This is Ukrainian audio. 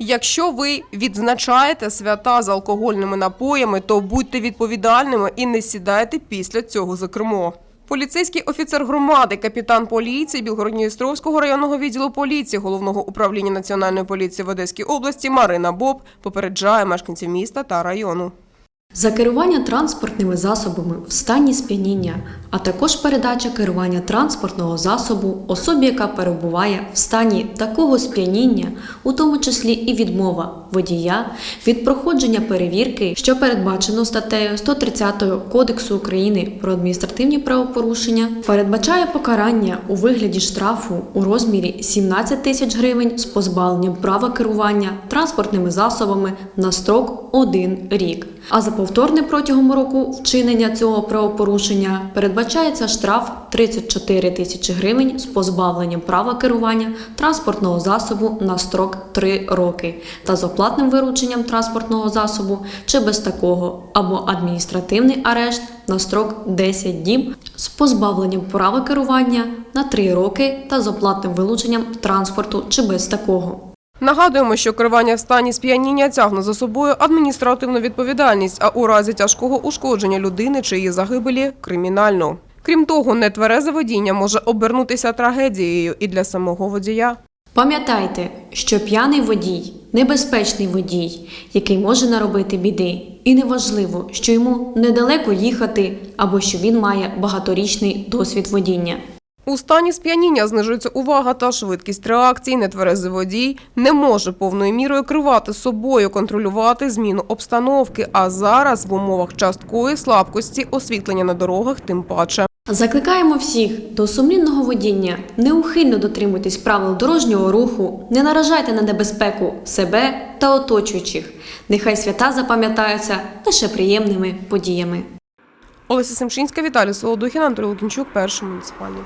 Якщо ви відзначаєте свята з алкогольними напоями, то будьте відповідальними і не сідайте після цього за кермо. Поліцейський офіцер громади, капітан поліції Білгородньо-Дністровського районного відділу поліції головного управління національної поліції в Одеській області Марина Боб попереджає мешканців міста та району. За керування транспортними засобами в стані сп'яніння, а також передача керування транспортного засобу особі, яка перебуває в стані такого сп'яніння, у тому числі і відмова водія від проходження перевірки, що передбачено статтею 130 Кодексу України про адміністративні правопорушення, передбачає покарання у вигляді штрафу у розмірі 17 тисяч гривень з позбавленням права керування транспортними засобами на строк 1 рік. А за повторне протягом року вчинення цього правопорушення передбачається штраф 34 тисячі гривень з позбавленням права керування транспортного засобу на строк 3 роки та з оплатним вирученням транспортного засобу чи без такого, або адміністративний арешт на строк 10 діб з позбавленням права керування на 3 роки та з оплатним вилученням транспорту чи без такого. Нагадуємо, що керування в стані сп'яніння тягне за собою адміністративну відповідальність, а у разі тяжкого ушкодження людини чи її загибелі кримінальну. Крім того, нетверезе водіння може обернутися трагедією і для самого водія. Пам'ятайте, що п'яний водій небезпечний водій, який може наробити біди, і неважливо, що йому недалеко їхати або що він має багаторічний досвід водіння. У стані сп'яніння знижується увага та швидкість реакції. Нетверезий водій не може повною мірою керувати собою, контролювати зміну обстановки. А зараз в умовах часткової слабкості освітлення на дорогах тим паче. Закликаємо всіх до сумлінного водіння, неухильно дотримуйтесь правил дорожнього руху, не наражайте на небезпеку себе та оточуючих. Нехай свята запам'ятаються лише приємними подіями. Олеся Семшинська, Віталій Солодухін, Анатолій Лукінчук, перший муніципальний.